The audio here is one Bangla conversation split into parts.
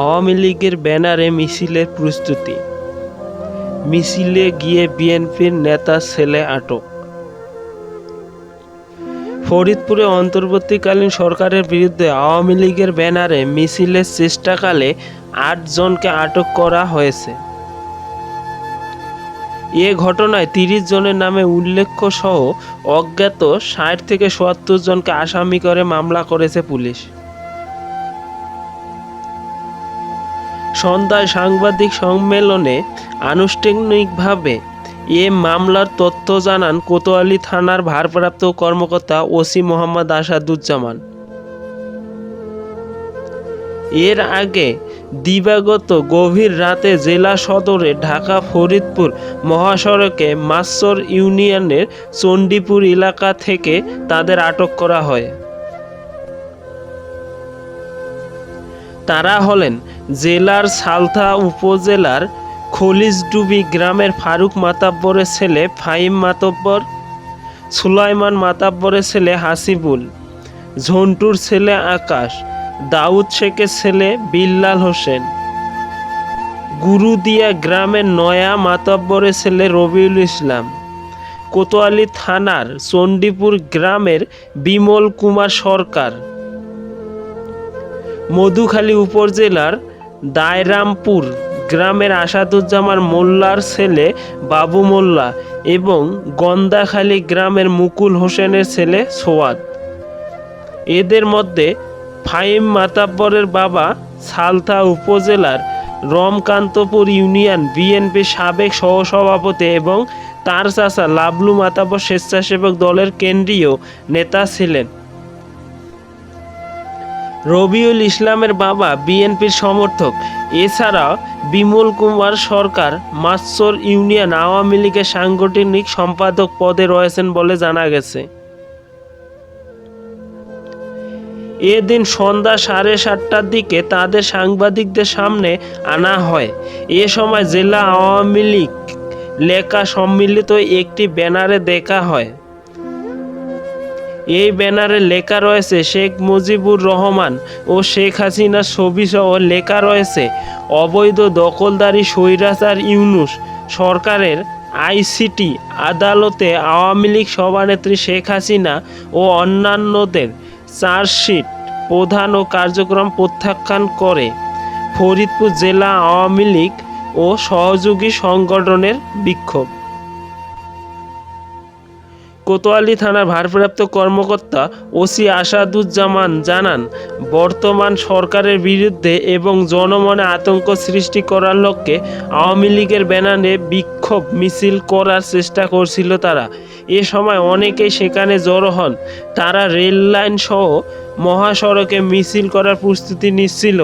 আওয়ামী লীগের ব্যানারে মিছিলের প্রস্তুতি। মিছিলে গিয়ে বিএনপির নেতা ছেলে আটক। ফরিদপুরে অন্তর্বর্তীকালীন সরকারের বিরুদ্ধে আওয়ামী লীগের ব্যানারে মিছিলের চেষ্টাকালে আট জনকে আটক করা হয়েছে। এ ঘটনায় তিরিশ জনের নামে উল্লেখ্য সহ অজ্ঞাত ষাট থেকে সত্তর জনকে আসামি করে মামলা করেছে পুলিশ। সন্ধ্যায় সাংবাদিক সম্মেলনে আনুষ্ঠানিকভাবে এ মামলার তথ্য জানান কোতোয়ালি থানার ভারপ্রাপ্ত কর্মকর্তা ওসি মোহাম্মদ আসাদুজ্জামান। এর আগে দিবাগত গভীর রাতে জেলা সদরে ঢাকা ফরিদপুর মহাসড়কে মাස්සর ইউনিয়নের চণ্ডীপুর এলাকা থেকে তাদের আটক করা হয়। তারা হলেন জেলার সালথা উপজেলার খলিজডুবি গ্রামের ফারুক মাতাব্বরের ছেলে ফাইম মাতব্বর, সুলাইমান মাতাব্বরের ছেলে হাসিবুল, ঝন্টুর ছেলে আকাশ, দাউদ শেখের ছেলে বিল্লাল হোসেন। গুরুদিয়া গ্রামের নয়া মাতাব্বরের ছেলে রবিউল ইসলাম। কোতোয়ালি থানার চণ্ডীপুর গ্রামের বিমল কুমার সরকার। মধুখালী উপজেলার দায়রামপুর গ্রামের আসাদুজ্জামান মোল্লার ছেলে বাবু মোল্লা এবং গন্দাখালী গ্রামের মুকুল হোসেনের ছেলে সোয়াদ। এদের মধ্যে ফাইম মাতাব্বরের বাবা সালথা উপজেলার রমকান্তপুর ইউনিয়ন বিএনপি সাবেক সহসভাপতি এবং তার চাচা লাবলু মাতাব্বর স্বেচ্ছাসেবক দলের কেন্দ্রীয় নেতা ছিলেন। রবিউল ইসলামের বাবা বিএনপির সমর্থক। এছাড়া বিমল কুমার সরকার মাස්සর ইউনিয়ন আওয়ামী লীগের সাংগঠনিক সম্পাদক পদে রয়েছেন বলে জানা গেছে। এদিন সন্ধ্যা সাড়ে সাতটার দিকে তাদের সাংবাদিকদের সামনে আনা হয়। এ সময় জেলা আওয়ামী লীগ লেখা সম্মিলিত একটি ব্যানারে দেখা হয়। এই ব্যানারে লেখা রয়েছে, শেখ মুজিবুর রহমান ও শেখ হাসিনার ছবি সহ লেখা রয়েছে, অবৈধ দখলদারি স্বৈরাচার ইউনুস সরকারের আইসিটি আদালতে আওয়ামী লীগ সভানেত্রী শেখ হাসিনা ও অন্যান্যদের চার্জশিট প্রধান ও কার্যক্রম প্রত্যাখ্যান করে। ফরিদপুর জেলা আওয়ামী লীগ ও সহযোগী সংগঠনের বিক্ষোভ। কোতোয়ালি থানার ভারপ্রাপ্ত কর্মকর্তা ওসি আসাদুজ্জামান জানান, বর্তমান সরকারের বিরুদ্ধে এবং জনমনে আতঙ্ক সৃষ্টি করার লক্ষ্যে আওয়ামী লীগের ব্যানারে বিক্ষোভ মিছিল করার চেষ্টা করছিল তারা। এ সময় অনেকেই সেখানে জড়ো হন। তারা রেল লাইন সহ মহাসড়কে মিছিল করার প্রস্তুতি নিচ্ছিল।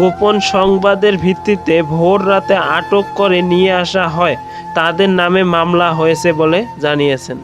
গোপন সংবাদের ভিত্তিতে ভোর রাতে আটক করে নিয়ে আসা হয়। তাদের নামে মামলা হয়েছে বলে জানিয়েছেন।